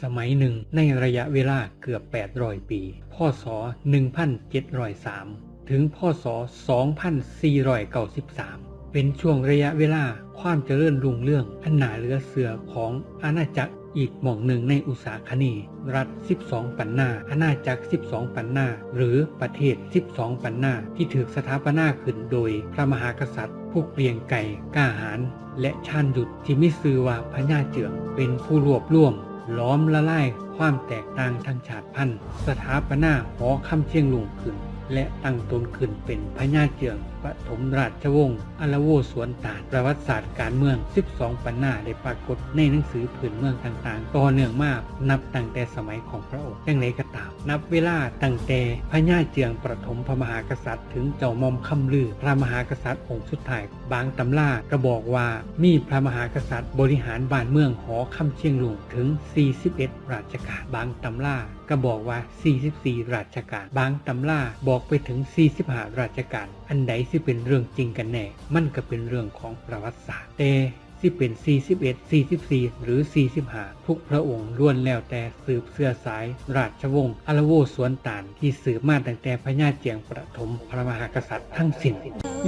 สมัยหนึ่งในระยะเวลาเกือบ 800 ปี พศ 1703 ถึงพศ 2493 เป็นช่วงระยะเวลาความเจริญรุ่งเรื่องอันหนาเหลือเสือของอาณาจักรอีกหม่องหนึ่งในอุตสาคเนีรัฐ 12 ปันนา อาณาจักร 12 ปันนา หรือประเทศ 12 ปันนา ที่ถูกสถาปนาขึ้นโดยพระมหากษัตริย์ ผู้เกรียงไก่กล้าหาญและชาญยุทธที่มิซือว่าพญาเจืองเป็นผู้รวบรวม ล้อมละลายความแตกต่างทางชาติพันธุ์ สถาปนาหอคำเชียงลุงขึ้น และตั้งตนขึ้นเป็นพญาเจืองปฐมราชวงศ์อลาโวสวนตาลประวัติศาสตร์การเมือง 12 ปันหน้าได้ปรากฏในหนังสือผืนเมืองต่างๆ ต่อเนื่องมากนับตั้งแต่สมัยของพระองค์ย่างไรก็ตามนับเวลาตั้งแต่พระญาเจืองปฐมพระมหากษัตริย์ ถึงเจ้ามอมคำลือ พระมหากษัตริย์องค์สุดท้ายบางตำราก็บอกว่ามีพระมหากษัตริย์บริหารบ้านเมืองหอคำเชียงลุงถึง 41 ราชการบางตำราก็บอกว่า 44 ราชการ บางตำราบอกไปถึง 45 ราชการ อันใดที่เป็นเรื่องจริงกันแน่ มันก็เป็นเรื่องของประวัติศาสตร์แต่ที่เป็น 41 44 หรือ 45 ทุกพระองค์ล้วนแล้วแต่สืบเสื้อสาย ราชวงศ์อลโวสวนตาลที่สืบมาตั้งแต่พญาเจียงประถมพระมหากษัตริย์ทั้งสิ้น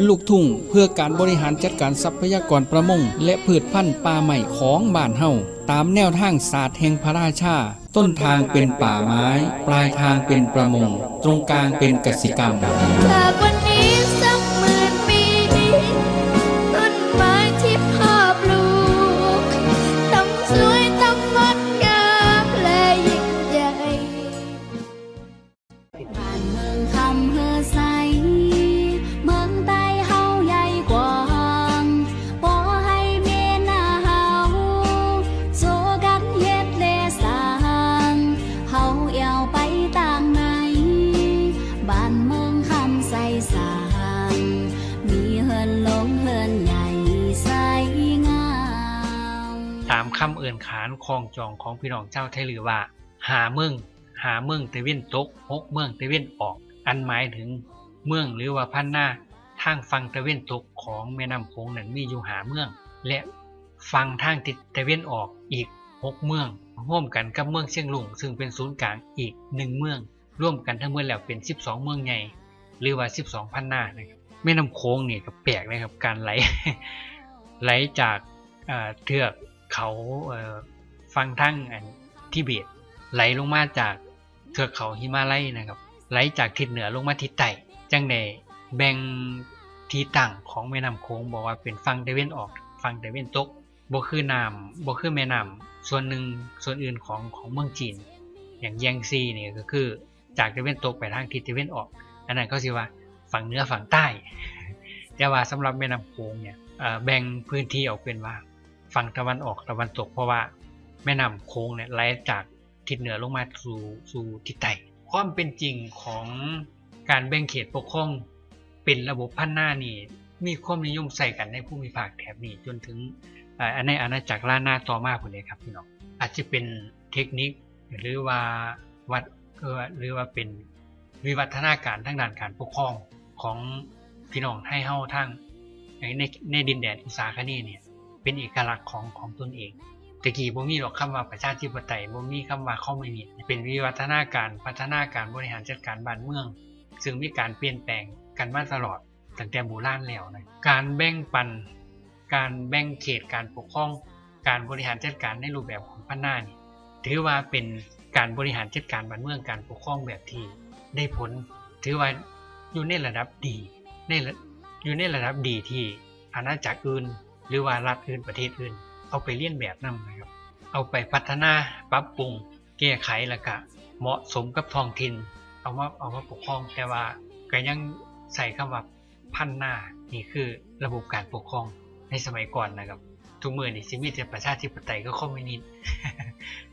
ลูกทุ่งเพื่อการบริหารจัดการทรัพยากรประมง และพืชพันธุ์ป่าใหม่ของบ้านเฮาตามแนวทางศาสตร์แห่งพระราชา ต้นทางเป็นป่าไม้ ปลายทางเป็นประมง ตรงกลางเป็นกสิกรรม คำเอื่นขานคองจองของพี่น้องเจ้าไทยหรือว่า หาเมืองหาเมืองตะเวนตกหกเมืองตะเวนออก อันหมายถึงเมืองหรือว่าพันหน้าทางฝั่งตะเวนตกของแม่น้ำโขงนั้นมีอยู่หาเมือง และฝั่งทางติดตะเวนออกอีกหกเมืองร่วมกันกับเมืองเชียงลุงซึ่งเป็นศูนย์กลางอีกหนึ่งเมือง ร่วมกันทั้งหมดแล้วเป็น 12 เมืองใหญ่หรือว่า 12 พันหน้านะครับแม่น้ำโขงเนี่ยก็แปลกนะครับการไหลไหลจากเทือก เขาฟังทั้งทิเบตไหลลงมาจากเทือกเขาหิมาลัยนะครับ ไหลจากทิศเหนือลงมาทิศใต้จังใดแบ่งที่ตั้งของแม่น้ำโขงบอกว่าเป็นฝั่งตะเวนออกฝั่งตะเวนตกบ่คือน้ำบ่คือแม่น้ำส่วนหนึ่งส่วนอื่นของของเมืองจีน อย่างแยงซีเนี่ยก็คือจากตะเวนตกไปทางทิศตะเวนออก อันนั้นเขาสิว่าฝั่งเหนือฝั่งใต้ แต่ว่าสำหรับแม่น้ำโขงเนี่ยแบ่งพื้นที่ออกเป็นว่า ฝั่งตะวันออกตะวันตก เพราะว่าแม่น้ำโขงเนี่ยไหลจากทิศเหนือลงมาสู่สู่ทิศใต้ความเป็นจริงของการแบ่งเขตปกครองเป็นระบบพันหน้านี่มีความนิยมใส่กันในภูมิภาคแถบนี้จนถึงเอ่อในอาณาจักรล้านนาต่อมาคนเลยครับพี่น้องอาจจะเป็นเทคนิคหรือว่าวัดเออหรือว่าเป็นวิวัฒนาการทางด้านการปกครองของพี่น้องให้เฮาทางในในดินแดนอุตสาคเนย์เนี่ย เป็นเอกลักษณ์ของของตนเองตะกี้บ่มีหรอกคำว่าประชาธิปไตยบ่มีคำว่าคอมมิวนิสต์เป็นวิวัฒนาการพัฒนาการบริหารจัดการบ้านเมือง ซึ่งมีการเปลี่ยนแปลงกันมาตลอดตั้งแต่โบราณแล้วนะการแบ่งปัน การแบ่งเขตการปกครอง การบริหารจัดการในรูปแบบของพันหน้านี่ถือว่าเป็นการบริหารจัดการบ้านเมืองการปกครองแบบที่ได้ผล ถือว่าอยู่ในระดับดีในระอยู่ในระดับดีที่อาณาจักรอื่น หรือว่ารัฐอื่นประเทศอื่น เอาไปเลียนแบบนำนะครับ เอาไปพัฒนาปรับปรุง แก้ไขแล้วก็เหมาะสมกับท้องถิ่นเอามาเอามาปกครองแต่ว่าก็ยังใส่คำว่าพันหน้านี่คือระบบการปกครองในสมัยก่อนนะครับทุกมือนี่สิมีแต่ประชาธิปไตยก็คอมมิวนิสต์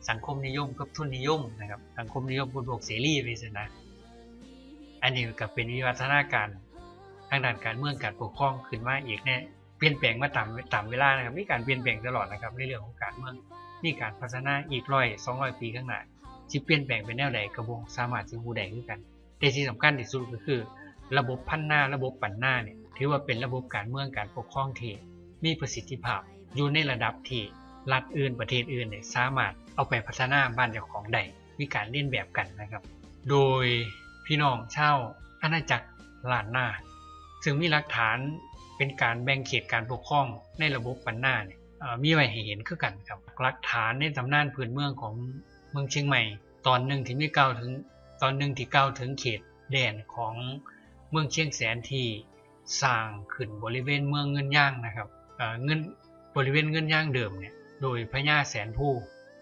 สังคมนิยมกับทุนนิยมนะครับสังคมนิยมบนโลกเสรีไปสินะอันนี้ก็เป็นวิวัฒนาการทางด้านการเมืองการปกครองขึ้นมาอีกแน่ เปลี่ยนแปลงมาตามตามเวลานะครับมีการเปลี่ยนแปลงตลอดนะครับในเรื่องของการเมืองมีการพัฒนาอีกร้อยสองร้อยปีข้างหน้าสิเปลี่ยนแปลงเป็นแนวใดกระบงสามารถสิฮู้ได้คือกันแต่ที่สำคัญที่สุดก็คือ ระบบพันหน้าระบบปั่นหน้าเนี่ยถือว่าเป็นระบบการเมืองการปกครองที่มีประสิทธิภาพอยู่ในระดับที่รัฐอื่นประเทศอื่นเนี่ยสามารถเอาไปพัฒนาบ้านเจ้าของได้มีการเล่นแบบกันนะครับ โดยพี่น้องเช่าวอาณาจักรล้านนา ซึ่งมีหลักฐานเป็นการแบ่งเขตการปกครองในระบบปันนาเนี่ยมีไว้ให้เห็นคือกันครับหลักฐานในตำนานพื้นเมืองของเมืองเชียงใหม่ ตอนหนึ่งที่มีเก้าวถึงตอนหนึ่งที่เก้าวถึงเขตแดนของเมืองเชียงแสนที่สร้างขึ้นบริเวณเมืองเงินย่างนะครับเเงินบริเวณเงินย่างเดิมเนี่ยโดยพญาแสนผู้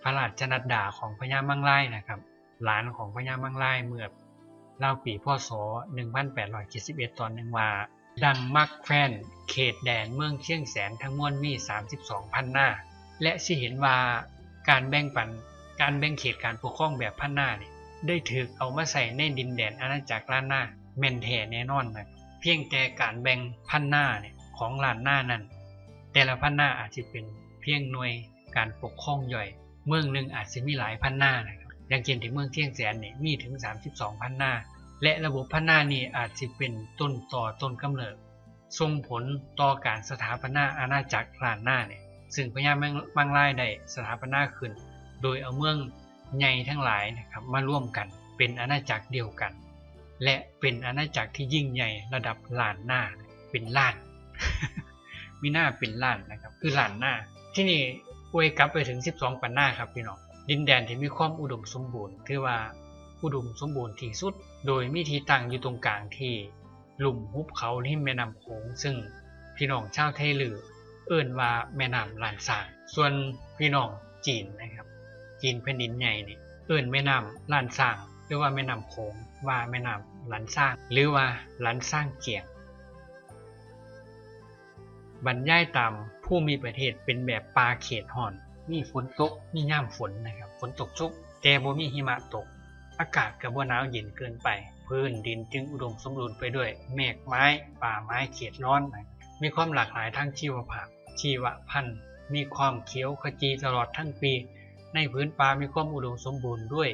พระราชนัดดาของพญามังไล่นะครับ หลานของพญามังไล่เมื่อ ราปีพศ1871 ตอนหนึ่งว่าดังมักแฟนเขตแดนเมืองเชียงแสนทั้งมวลมี 32 พันหน้า และสิเห็นว่าการแบ่งปันการแบ่งเขตการปกครองแบบพันหน้าเนี่ยได้ถูกเอามาใส่ในดินแดนอาณาจักรล้านหน้าแม่นแท้แน่นอนนะเพียงแต่การแบ่งพันหน้าเนี่ยของล้านหน้านั้น แต่ละพันหน้าอาจจะเป็นเพียงหน่วยการปกครองย่อย เมืองหนึ่งอาจจะมีหลายพันหน้านะครับ อย่างเช่นที่เมืองเชียงแสนเนี่ยมีถึง 32พันหน้า และระบบพันหน้านี่อาจจะเป็นต้นต่อต้นกำเนิดส่งผลต่อการสถาปนาอาณาจักรล้านหน้าเนี่ยซึ่งพญามังรายได้สถาปนาขึ้น โดยเอาเมืองใหญ่ทั้งหลายนะครับมาร่วมกันเป็นอาณาจักรเดียวกัน และเป็นอาณาจักรที่ยิ่งใหญ่ระดับล้านหน้าเป็นล้านมีหน้าเป็นล้านนะครับคือล้านหน้า ที่นี่อวยกลับไปถึง 12 ปันหน้าครับพี่น้อง ดินแดนที่มีความอุดมสมบูรณ์ถือว่าอุดมสมบูรณ์ที่สุด โดยมีที่ตั้งอยู่ตรงกลางที่ลุ่มหุบเขาที่แม่น้ำโขงซึ่งพี่น้องชาวไทยลือ เอิ่นว่าแม่น้ำลานสางส่วนพี่น้องจีนนะครับ จีนแผ่นดินใหญ่นี่เอิ่นแม่น้ำลานสางหรือว่าแม่น้ำโขงว่าแม่น้ำลันสร้าง หรือว่าลันสร้างเกียง บรรยายตามผู้มีประเทศเป็นแบบปลาเขตห่อน มีฝนตก มีย่ามฝนนะครับ ฝนตกชุก แต่บ่มีหิมะตก อากาศกับบ่หนาวเย็นเกินไป พื้นดินจึงอุดมสมบูรณ์ไปด้วยเมฆไม้ ป่าไม้เขตร้อนนะครับมีความหลากหลายทางชีวภาพ ชีวพันธุ์ มีความเขียวขจีตลอดทั้งปี ในพื้นป่ามีความอุดมสมบูรณ์ด้วย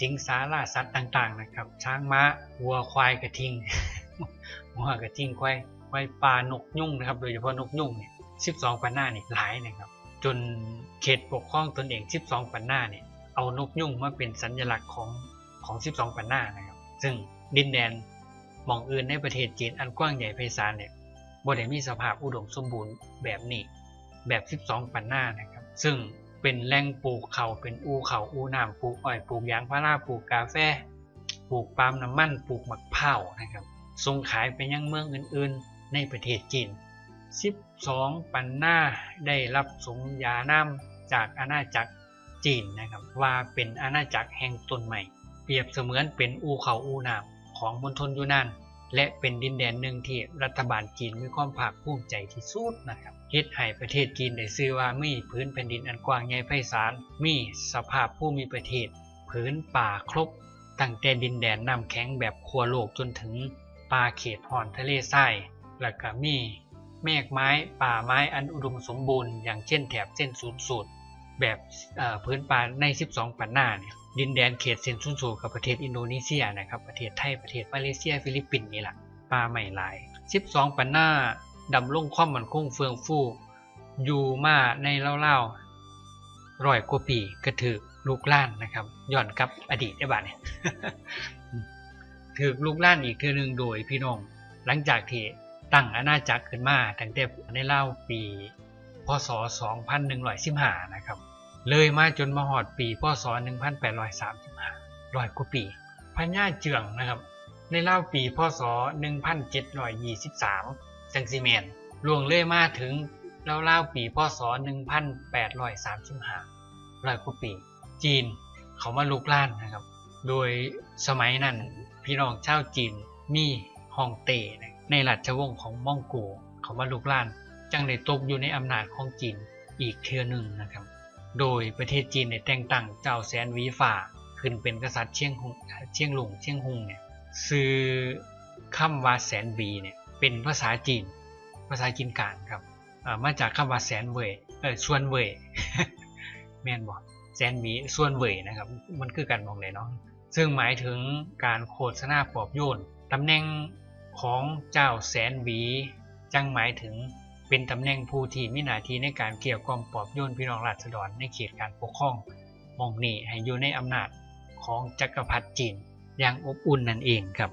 สิงสาราสัตว์ต่างๆนะครับ ช้างม้า วัวควายกระทิง วัวกระทิงควายควายป่านกยุ่งนะครับ โดยเฉพาะนกยุ่งเนี่ย 12ปันหน้านี่หลายนะครับ จนเขตปกครองตนเอง 12 ปันหน้าเนี่ยเอานกยุ่งมาเป็นสัญลักษณ์ของของ 12 ปันหน้านะครับ ซึ่งดินแดนมองอื่นในประเทศจีนอันกว้างใหญ่ไพศาลเนี่ยบ่ได้มีสภาพอุดมสมบูรณ์แบบนี้แบบ 12 ปันหน้านะครับ ซึ่งเป็นแหล่งปลูกเขาเป็นอูเขาอูน้ำปลูกอ้อยปลูกยางพาราปลูกกาแฟปลูกปาล์มน้ำมันปลูกมะพร้าวนะครับส่งขายไปยังเมืองอื่น ๆ ในประเทศจีน 12 ปันหน้าได้รับสมญานามจากอาณาจักรจีนนะครับ ว่าเป็นอาณาจักรแห่งต้นใหม่ เปรียบเสมือนเป็นอูเขาอูน้ำของมณฑลยูนานและเป็นดินแดนหนึ่งที่รัฐบาลจีนมีความภาคภูมิใจที่สุดนะครับเฮ็ดให้ประเทศจีนได้ชื่อว่ามีพื้นแผ่นดินอันกว้างใหญ่ไพศาลมีสภาพภูมิประเทศพื้นป่าครบตั้งแต่ดินแดนน้ำแข็งแบบขั้วโลกจนถึงป่าเขตหอนทะเลทราย แล้วก็มี เมฆไม้ ป่าไม้อันอุดมสมบูรณ์อย่างเช่นแถบเส้นศูนย์สูตรแบบเอ่อพื้นป่าใน 12 ปันหน้าเนี่ยดินแดนเขตเส้นศูนย์สูตรกับประเทศอินโดนีเซียนะครับประเทศไทยประเทศมาเลเซีย ฟิลิปปินส์นี่แหละป่าใหม่หลาย 12 ปันหน้าดำรงความมันคงเฟืองฟูอยู่มาในเล่าๆร้อยกว่าปีกระถือลูกล้านนะครับย้อนกลับอดีตได้บ้าเนี่ยถือลูกล้านอีกเทือหนึ่งโดยพี่น้องหลังจากที่ ตั้งอาณาจักรขึ้นมาตั้งแต่ในเล่าปี พศ 2115 นะครับ เลยมาจนมาหอดปี พศ 1835ร้อยกว่าปีพญาเจืองนะครับ ในเล่าปี พศ 1723จังซีเมนล่วงเลยมาถึงเล่าเล่าปี พศ 1835ร้อยกว่าปี จีนเขามาลุกล้านนะครับ โดยสมัยนั้นพี่น้องชาวจีนมีฮ่องเต้นะ ในราชวงศ์ของม่องโกเขามาลุกล้าน จังได้ตกอยู่ในอำนาจของจีนอีกเทือหนึ่งนะครับ โดยประเทศจีนได้แต่งตั้งเจ้าแสนวีฝ่าขึ้นเป็นกษัตริย์เชียงฮงเชียงหลงเชียงฮงเนี่ยซื้อคำว่าแสนวีเนี่ยเป็นภาษาจีน ภาษาจีนกลางครับมาจากคำว่าแสนเว่ยเออชวนเว่ยแม่นบอกแสนวีส่วนเว่ยนะครับ มันคือการมองเลยเนาะซึ่งหมายถึงการโฆษณาปลอบโยนตำแหน่ง ของเจ้าแสนหวีจังหมายถึงเป็นตำแหน่งผู้ที่มีหน้าที่ในการเกี่ยวกล่อมปอบโยนพี่น้องราษฎรในเขตการปกครองมองนี่ให้อยู่ในอำนาจของจักรพรรดิจีนอย่างอบอุ่นนั่นเองครับ